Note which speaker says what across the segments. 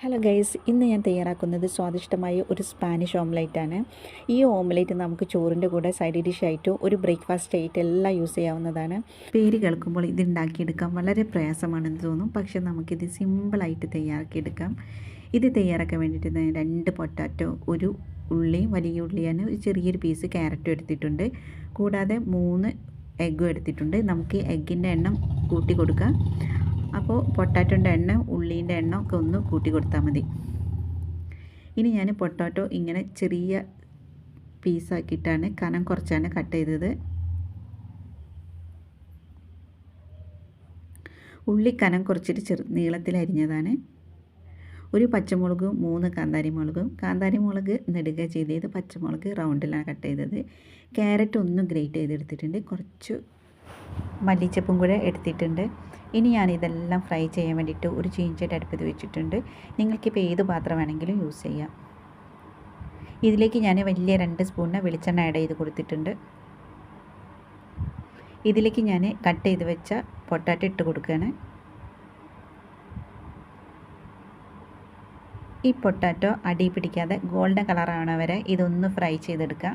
Speaker 1: Hello guys ഇന്ന് ഞാൻ തയ്യാറാക്കുന്നത് സ്വാദിഷ്ടമായ ഒരു സ്പാനിഷ് ഓംലേറ്റ് ആണ്. ഈ ഓംലേറ്റ് നമുക്ക് ചോറിന്റെ കൂടെ സൈഡ് ഡിഷ് ആയിട്ടോ ഒരു ബ്രേക്ക്ഫാസ്റ്റ് ആയിട്ട് എല്ലാം യൂസ് ചെയ്യാവുന്നതാണ്. പേര് കേൾക്കുമ്പോൾ ഇത് ഉണ്ടാക്കിയെടുക്കാൻ വളരെ പ്രയാസമാണെന്ന് തോന്നും. പക്ഷേ നമുക്കിത് സിമ്പിളായിട്ട് തയ്യാറാക്കിയെടുക്കാം. ഇത് തയ്യാറാക്കാൻ വേണ്ടിയിട്ട് രണ്ട് പൊട്ടാറ്റോ ഒരു ഉള്ളി വലിയ ഉള്ളിയാണ് ഒരു ചെറിയൊരു പീസ് ക്യാരറ്റും എടുത്തിട്ടുണ്ട്. കൂടാതെ മൂന്ന് എഗ്ഗും എടുത്തിട്ടുണ്ട്. നമുക്ക് എഗ്ഗിന്റെ എണ്ണം കൂട്ടി കൊടുക്കാം. അപ്പോൾ പൊട്ടാറ്റോന്റെ എണ്ണ ഉള്ളീന്റെ എണ്ണ ഒക്കെ ഒന്ന് കൂട്ടി കൊടുത്താൽ മതി. ഇനി ഞാൻ പൊട്ടാറ്റോ ഇങ്ങനെ ചെറിയ പീസാക്കിയിട്ടാണ് കനം കുറച്ചാണ് കട്ട് ചെയ്തത്. ഉള്ളി കനം കുറച്ചിട്ട് ചെറു നീളത്തിൽ അരിഞ്ഞതാണ്. ഒരു പച്ചമുളകും മൂന്ന് കാന്താരി മുളകും കാന്താരി മുളക് നെടുക ചെയ്തത് പച്ചമുളക് റൗണ്ടിലാണ് കട്ട് ചെയ്തത്. ക്യാരറ്റ് ഒന്നും ഗ്രേറ്റ് ചെയ്തെടുത്തിട്ടുണ്ട്. കുറച്ച് മല്ലിച്ചപ്പും കൂടെ എടുത്തിട്ടുണ്ട്. ഇനി ഞാൻ ഇതെല്ലാം ഫ്രൈ ചെയ്യാൻ വേണ്ടിയിട്ട് ഒരു ചീഞ്ചട്ടി അടുപ്പത്ത് വെച്ചിട്ടുണ്ട്. നിങ്ങൾക്കിപ്പോൾ ഏത് പാത്രം വേണമെങ്കിലും യൂസ് ചെയ്യാം. ഇതിലേക്ക് ഞാൻ വലിയ രണ്ട് സ്പൂണിന് വെളിച്ചെണ്ണ ആഡ് ചെയ്ത് കൊടുത്തിട്ടുണ്ട്. ഇതിലേക്ക് ഞാൻ കട്ട് ചെയ്ത് വെച്ച പൊട്ടാറ്റോ ഇട്ട് കൊടുക്കുകയാണ്. ഈ പൊട്ടാറ്റോ അടി പിടിക്കാതെ ഗോൾഡൻ കളറാവണ വരെ ഇതൊന്ന് ഫ്രൈ ചെയ്തെടുക്കുക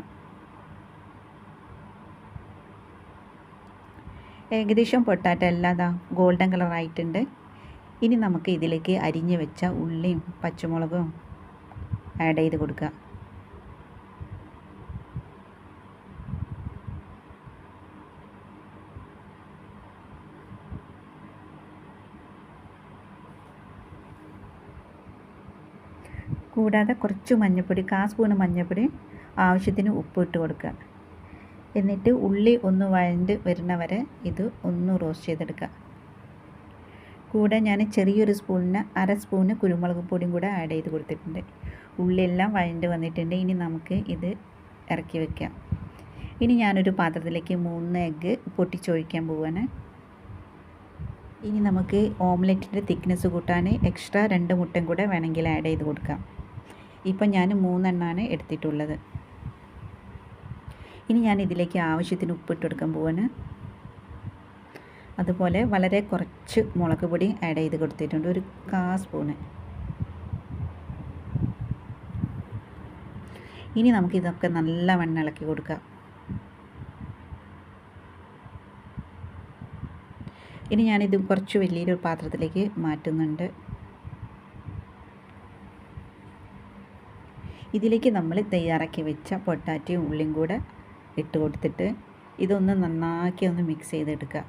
Speaker 1: ഏകദേശം പൊട്ടാറ്റ എല്ലാം അതാ ഗോൾഡൻ കളറായിട്ടുണ്ട് ഇനി നമുക്ക് ഇതിലേക്ക് അരിഞ്ഞ് വെച്ച ഉള്ളിയും പച്ചമുളകും ആഡ് ചെയ്ത് കൊടുക്കുക. കൂടാതെ കുറച്ച് മഞ്ഞൾപ്പൊടി കാ സ്പൂണ് മഞ്ഞൾപ്പൊടി ആവശ്യത്തിന് ഉപ്പ് ഇട്ട് കൊടുക്കുക. എന്നിട്ട് ഉള്ളി ഒന്ന് വഴണ്ട് വരുന്ന വരെ ഇത് ഒന്ന് റോസ്റ്റ് ചെയ്തെടുക്കുക. കൂടെ ഞാൻ ചെറിയൊരു സ്പൂണിന് അര സ്പൂണ് കുരുമുളക് പൊടിയും കൂടെ ആഡ് ചെയ്ത് കൊടുത്തിട്ടുണ്ട്. ഉള്ളിയെല്ലാം വഴണ്ട് വന്നിട്ടുണ്ട്. ഇനി നമുക്ക് ഇത് ഇറക്കി വെക്കാം. ഇനി ഞാനൊരു പാത്രത്തിലേക്ക് മൂന്ന് എഗ്ഗ് പൊട്ടിച്ചൊഴിക്കാൻ പോവാണ്. ഇനി നമുക്ക് ഓംലെറ്റിന്റെ തിക്നെസ് കൂട്ടാൻ എക്സ്ട്രാ രണ്ട് മുട്ടയും കൂടെ വേണമെങ്കിൽ ആഡ് ചെയ്ത് കൊടുക്കാം. ഇപ്പം ഞാൻ മൂന്നെണ്ണമാണ് എടുത്തിട്ടുള്ളത്. ഇനി ഞാൻ ഇതിലേക്ക് ആവശ്യത്തിന് ഉപ്പിട്ട് കൊടുക്കാൻ പോവാണ്. അതുപോലെ വളരെ കുറച്ച് മുളക് പൊടി ആഡ് ചെയ്ത് കൊടുത്തിട്ടുണ്ട്. ഒരു കാ സ്പൂണ്. ഇനി നമുക്ക് ഇതൊക്കെ നല്ലവണ്ണം ഇളക്കി കൊടുക്കാം. ഇനി ഞാനിത് കുറച്ച് വലിയൊരു പാത്രത്തിലേക്ക് മാറ്റുന്നുണ്ട്. ഇതിലേക്ക് നമ്മൾ തയ്യാറാക്കി വെച്ച പൊട്ടാറ്റയും ഉള്ളിയും കൂടെ ഇട്ട് കൊടുത്തിട്ട് ഇതൊന്ന് നന്നാക്കി ഒന്ന് മിക്സ് ചെയ്തെടുക്കുക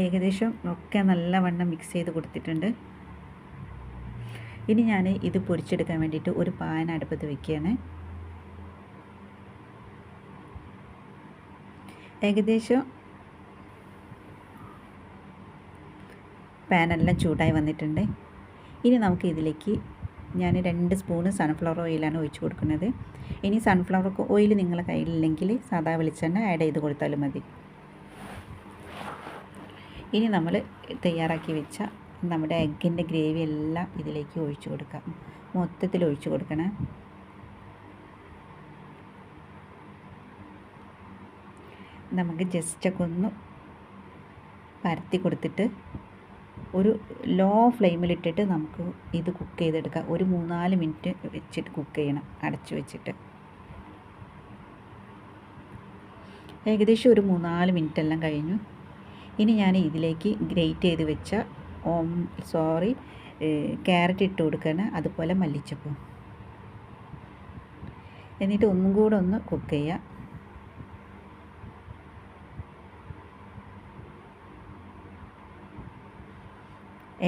Speaker 1: ഏകദേശം ഒക്കെ നല്ലവണ്ണം മിക്സ് ചെയ്ത് കൊടുത്തിട്ടുണ്ട്. ഇനി ഞാൻ ഇത് പൊരിച്ചെടുക്കാൻ വേണ്ടിയിട്ട് ഒരു പാൻ അടുപ്പത്ത് വെക്കുകയാണ് ഏകദേശം പാനെല്ലാം ചൂടായി വന്നിട്ടുണ്ട്. ഇനി നമുക്ക് ഇതിലേക്ക് ഞാൻ രണ്ട് സ്പൂണ് സൺഫ്ലവർ ഓയിലാണ് ഒഴിച്ച് കൊടുക്കുന്നത്. ഇനി സൺഫ്ലവർ ഓയിൽ നിങ്ങളുടെ കയ്യിലില്ലെങ്കിൽ സാധാ വെളിച്ചെണ്ണ ആഡ് ചെയ്ത് കൊടുത്താലും മതി. ഇനി നമ്മൾ തയ്യാറാക്കി വെച്ച നമ്മുടെ എഗ്ഗിന്റെ ഗ്രേവി എല്ലാം ഇതിലേക്ക് ഒഴിച്ചു കൊടുക്കാം. മൊത്തത്തിൽ ഒഴിച്ചു കൊടുക്കണം. നമുക്ക് ജസ്റ്റൊക്കെ ഒന്ന് പരത്തി കൊടുത്തിട്ട് ഒരു ലോ ഫ്ലെയിമിലിട്ടിട്ട് നമുക്ക് ഇത് കുക്ക് ചെയ്തെടുക്കാം. ഒരു മൂന്നാൽ മിനിറ്റ് വെച്ചിട്ട് കുക്ക് ചെയ്യണം. അടച്ചു വെച്ചിട്ട്. ഏകദേശം ഒരു മൂന്നാൽ മിനിറ്റ് എല്ലാം കഴിഞ്ഞു. ഇനി ഞാൻ ഇതിലേക്ക് ഗ്രേറ്റ് ചെയ്ത് വെച്ച ഓം സോറി ക്യാരറ്റ് ഇട്ട് കൊടുക്കണം. അതുപോലെ മല്ലിച്ചപ്പൂ. എന്നിട്ട് ഒന്നും കൂടെ ഒന്ന് കുക്ക് ചെയ്യുക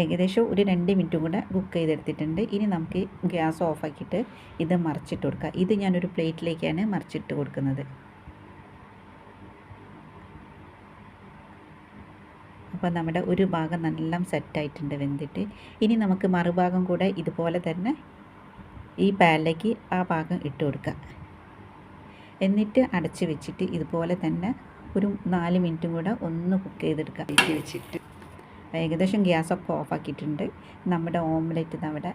Speaker 1: ഏകദേശം ഒരു രണ്ട് മിനിറ്റും കൂടെ കുക്ക് ചെയ്തെടുത്തിട്ടുണ്ട്. ഇനി നമുക്ക് ഗ്യാസ് ഓഫാക്കിയിട്ട് ഇത് മറിച്ചിട്ട് കൊടുക്കാം. ഇത് ഞാനൊരു പ്ലേറ്റിലേക്കാണ് മറിച്ചിട്ട് കൊടുക്കുന്നത്. അപ്പോൾ നമ്മുടെ ഒരു ഭാഗം നല്ല സെറ്റായിട്ടുണ്ട് വെന്തിട്ട്. ഇനി നമുക്ക് മറുഭാഗം കൂടെ ഇതുപോലെ തന്നെ ഈ പാനിലേക്ക് ആ ഭാഗം ഇട്ട് കൊടുക്കുക എന്നിട്ട് അടച്ച് വെച്ചിട്ട് ഇതുപോലെ തന്നെ ഒരു നാല് മിനിറ്റും കൂടെ ഒന്ന് കുക്ക് ചെയ്തെടുക്കുക വെച്ചിട്ട്. ഏകദേശം ഗ്യാസൊക്കെ ഓഫാക്കിയിട്ടുണ്ട്. നമ്മുടെ ഓംലെറ്റ് നമ്മുടെ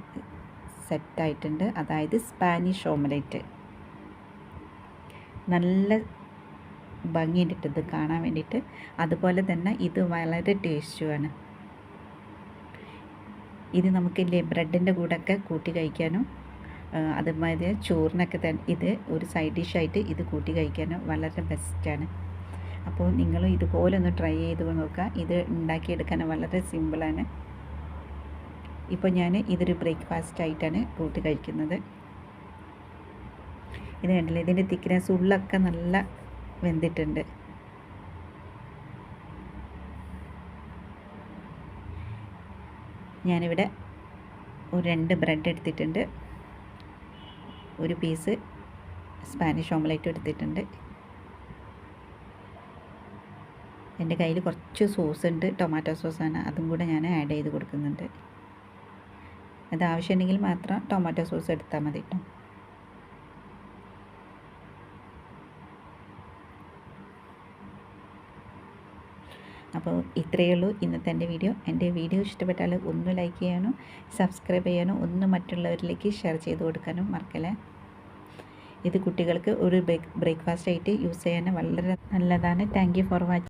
Speaker 1: സെറ്റായിട്ടുണ്ട്. അതായത് സ്പാനിഷ് ഓംലെറ്റ്. നല്ല ഭംഗിയുണ്ട് ഇത് കാണാൻ വേണ്ടിയിട്ട്. അതുപോലെ തന്നെ ഇത് വളരെ ടേസ്റ്റുമാണ് ഇത് നമുക്കില്ലേ ബ്രെഡിന്റെ കൂടെയൊക്കെ കൂട്ടി കഴിക്കാനും അതുമാതിരി ചോറിനൊക്കെ തന്നെ ഇത് ഒരു സൈഡ് ഡിഷായിട്ട് ഇത് കൂട്ടി കഴിക്കാനും വളരെ ബെസ്റ്റാണ്. അപ്പോൾ നിങ്ങൾ ഇതുപോലെ ഒന്ന് ട്രൈ ചെയ്ത് നോക്കുക. ഇത് ഉണ്ടാക്കിയെടുക്കാൻ വളരെ സിമ്പിളാണ്. ഇപ്പോൾ ഞാൻ ഇതൊരു ബ്രേക്ക്ഫാസ്റ്റ് ആയിട്ടാണ് കൂട്ടി കഴിക്കുന്നത്. ഇത് കണ്ടില്ലേ? ഇതിന്റെ തിക്നെസ് ഉള്ളൊക്കെ നല്ല വെന്തിട്ടുണ്ട്. ഞാനിവിടെ ഒരു രണ്ട് ബ്രെഡ് എടുത്തിട്ടുണ്ട്. ഒരു പീസ് സ്പാനിഷ് ഓംലേറ്റ് എടുത്തിട്ടുണ്ട്. എന്റെ കയ്യിൽ കുറച്ച് സോസ് ഉണ്ട് ടൊമാറ്റോ സോസാണ്. അതും കൂടെ ഞാൻ ആഡ് ചെയ്ത് കൊടുക്കുന്നുണ്ട്. അത് ആവശ്യമുണ്ടെങ്കിൽ മാത്രം ടൊമാറ്റോ സോസ് എടുത്താൽ മതി കേട്ടോ അപ്പോൾ ഇത്രയേ ഉള്ളൂ ഇന്നത്തെ എന്റെ വീഡിയോ. എന്റെ വീഡിയോ ഇഷ്ടപ്പെട്ടാൽ ഒന്ന് ലൈക്ക് ചെയ്യാനും സബ്സ്ക്രൈബ് ചെയ്യാനും ഒന്ന് മറ്റുള്ളവരിലേക്ക് ഷെയർ ചെയ്ത് കൊടുക്കാനും മറക്കല്ലേ? ഇത് കുട്ടികൾക്ക് ഒരു ബ്രേക്ക്ഫാസ്റ്റ് ആയിട്ട് യൂസ് ചെയ്യാൻ വളരെ നല്ലതാണ്. Thank for watching